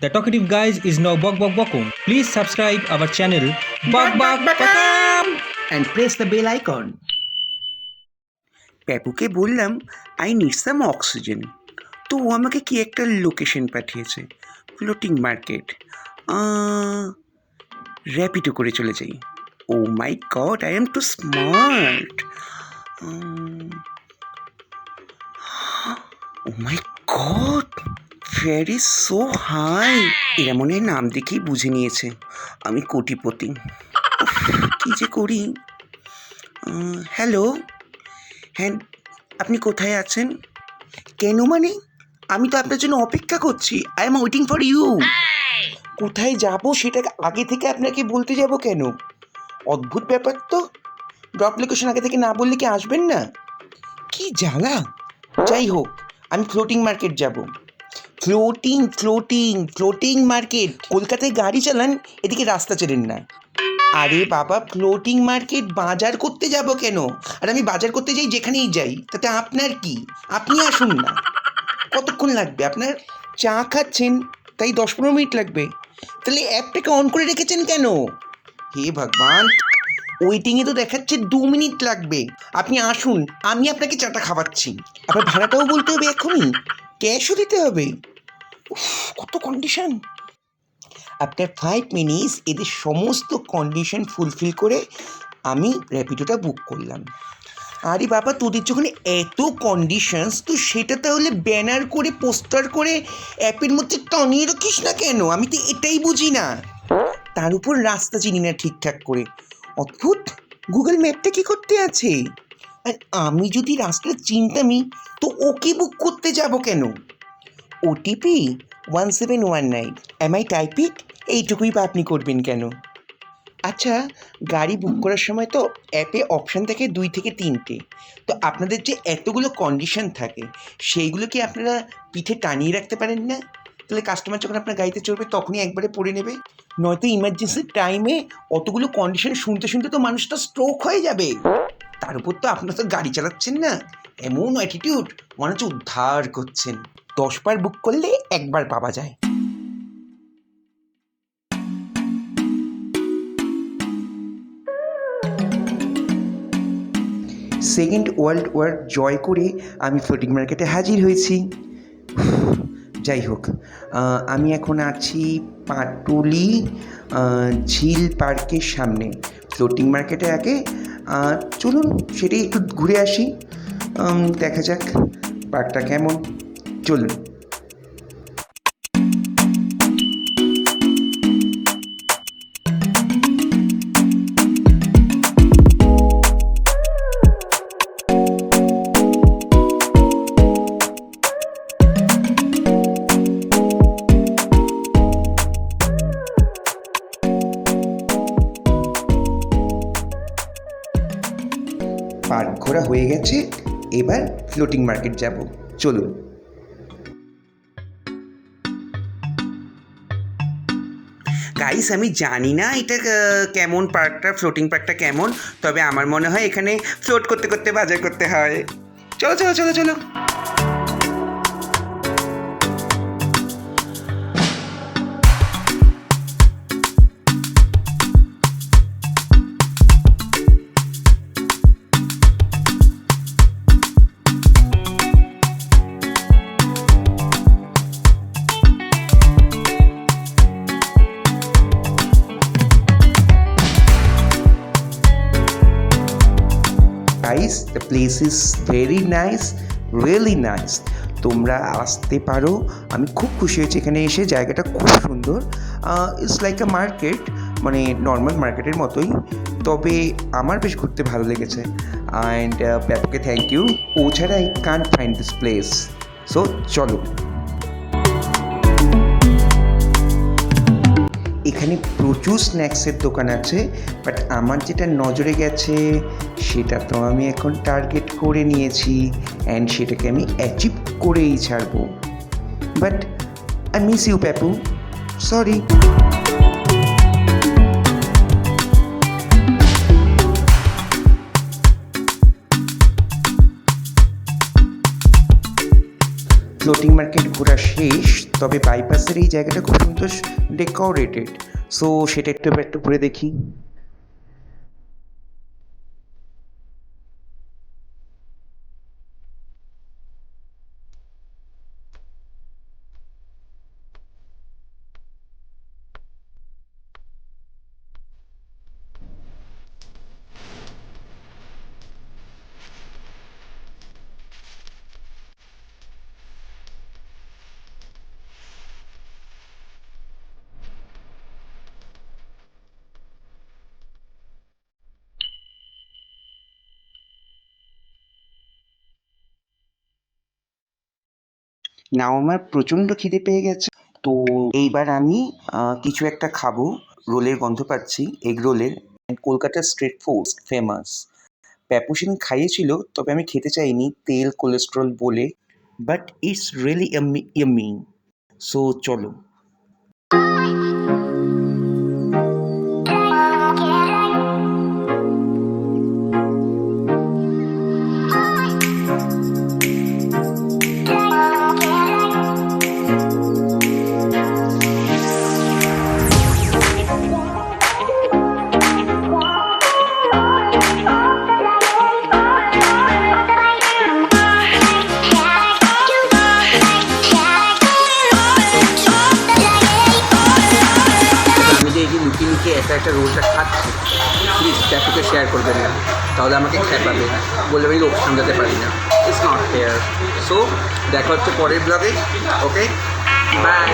The Talkative Guys is now Bok Bok Bokum. Please subscribe our channel Bok Bok Bokum. and press the bell icon. প্যাপুকে বললাম I need some oxygen তো ও আমাকে কি একটা location পাঠিয়েছে floating market Rapido করে চলে যাই ও my God I am too smart oh my God fare is so high এরা মনে হয় নাম দেখেই বুঝে নিয়েছে। আমি কোটিপতি। কি যে করি? হ্যালো? হ্যাঁ আপনি কোথায় আছেন? কেন মানে? আমি তো আপনার জন্য অপেক্ষা করছি। I am waiting for you কোথায় যাব সেটা আগে থেকে আপনাকে বলতে যাব কেন? অদ্ভুত ব্যাপার তো। ড্রপ লোকেশন আগে থেকে না বললে কি আসবেন না? কি জ্বালা? যাই হোক, আমি ফ্লোটিং মার্কেট যাব। ফ্লোটিং ফ্লোটিং ফ্লোটিং মার্কেট কলকাতায় গাড়ি চালান, এদিকে রাস্তা চেনেন না। আরে বাবা ফ্লোটিং মার্কেট বাজার করতে যাব কেন? আর আমি বাজার করতে যাই যেখানেই যাই, তাতে আপনার কি? আপনি আসুন না। কতক্ষণ লাগবে আপনার? চা খাচ্ছেন, তাই দশ পনেরো মিনিট লাগবে। তাহলে অ্যাপটাকে অন করে রেখেছেন কেন? হে ভগবান ওয়েটিংয়ে তো দেখাচ্ছে দু মিনিট লাগবে। আপনি আসুন, আমি আপনাকে চাটা খাওয়াচ্ছি। আপনার ভাড়াটাও বলতে হবে এখনই। ক্যাশও দিতে হবে। কত কন্ডিশন আফটার ফাইভ মিনিটস এদের সমস্ত কন্ডিশন ফুলফিল করে আমি র্যাপিডোটা বুক করলাম। আরে বাবা, তোদের যখন এত কন্ডিশনস তো সেটা তাহলে ব্যানার করে পোস্টার করে, অ্যাপের মধ্যে টানিয়ে রাখিস না কেন? আমি তো এটাই বুঝি না। তার উপর রাস্তা চিনি না ঠিকঠাক করে। অদ্ভুত! গুগল ম্যাপটা কি করতে আছে? আর আমি যদি রাস্তা চিনতামই তো ওকে বুক করতে যাব কেন? OTP one seven one nine M আই টাইপিক এইটুকুই বা আপনি করবেন কেন? আচ্ছা গাড়ি বুক করার সময় তো অ্যাপে অপশান থাকে দুই থেকে তিনটে। তো আপনাদের যে এতগুলো কন্ডিশন থাকে, সেইগুলো কি আপনারা পিঠে টানিয়ে রাখতে পারেন না? তাহলে কাস্টমার যখন আপনার গাড়িতে চড়বে, তখনই একবারে পড়ে নেবে। নয়তো ইমার্জেন্সির টাইমে অতগুলো কন্ডিশন শুনতে শুনতে তো মানুষটা স্ট্রোক হয়ে যাবে। তার উপর তো আপনারা তো গাড়ি চালাচ্ছেন না। এমন অ্যাটিটিউড মনে হচ্ছে উদ্ধার করছেন। দশ বার বুক করলে একবার পাওয়া যায়। সেকেন্ড ওয়ার্ল্ড ওয়ার জয় করে আমি ফ্লোটিং মার্কেটে হাজির হয়েছি। যাই হোক আমি এখন আছি পাটুলি ঝিল পার্কের সামনে। ফ্লোটিং মার্কেটে আগে চলুন সেটাই একটু ঘুরে আসি। দেখা যাক পার্কটা কেমন। চলুন। হয়ে গেছে। এবার ফ্লোটিং মার্কেট যাব। চলুন। গাইস আমি জানি না এটা কেমন পার্কটা ফ্লোটিং পার্কটা কেমন, তবে আমার মনে হয় এখানে ফ্লোট করতে করতে বাজার করতে হয়। চলো চলো চলো চলো। Guys the place is very nice really nice তোমরা আসতে পারো। আমি খুব খুশি হয়েছি এখানে এসে, জায়গাটা খুব সুন্দর। ইটস লাইক আ মার্কেট মানে নর্মাল মার্কেটের মতোই। তবে আমার বেশ ঘুরতে ভালো লেগেছে। অ্যান্ড ব্যাপকে থ্যাংক ইউ ও ছাড়া I can't find this place so চলো। এখানে প্রচুর স্ন্যাক্সের দোকান আছে বাট আমার যেটা নজরে গেছে, সেটা তো আমি এখন টার্গেট করে নিয়েছি অ্যান্ড সেটাকে আমি অ্যাচিভ করেই ছাড়বো। But I miss you Papu sorry floating market ঘোরা শেষ, তবে বাইপাসের এই জায়গাটা খুব সুন্দর ডেকোরেটেড সো সেটা একটু একটু করে দেখি। নাও আমার প্রচণ্ড খিদে পেয়ে গেছে। তো এইবার আমি কিছু একটা খাব। রোলের গন্ধ পাচ্ছি, এগ রোলের। কলকাতার স্ট্রিট ফুড ফেমাস। প্যাপুসিন খাইয়েছিল, তবে আমি খেতে চাইনি, তেল কোলেস্ট্রল বলে। But it's really yummy so চলো। একটা রোলটা খাচ্ছি প্লিজ ক্যাফেকে শেয়ার করবেন না। তাহলে আমাকে খেয়ে খেপাবে বলে আমি লোক সামলাতে পারি না। ইটস নট ফেয়ার সো দেখা হচ্ছে পরের ব্লগে ওকে বাই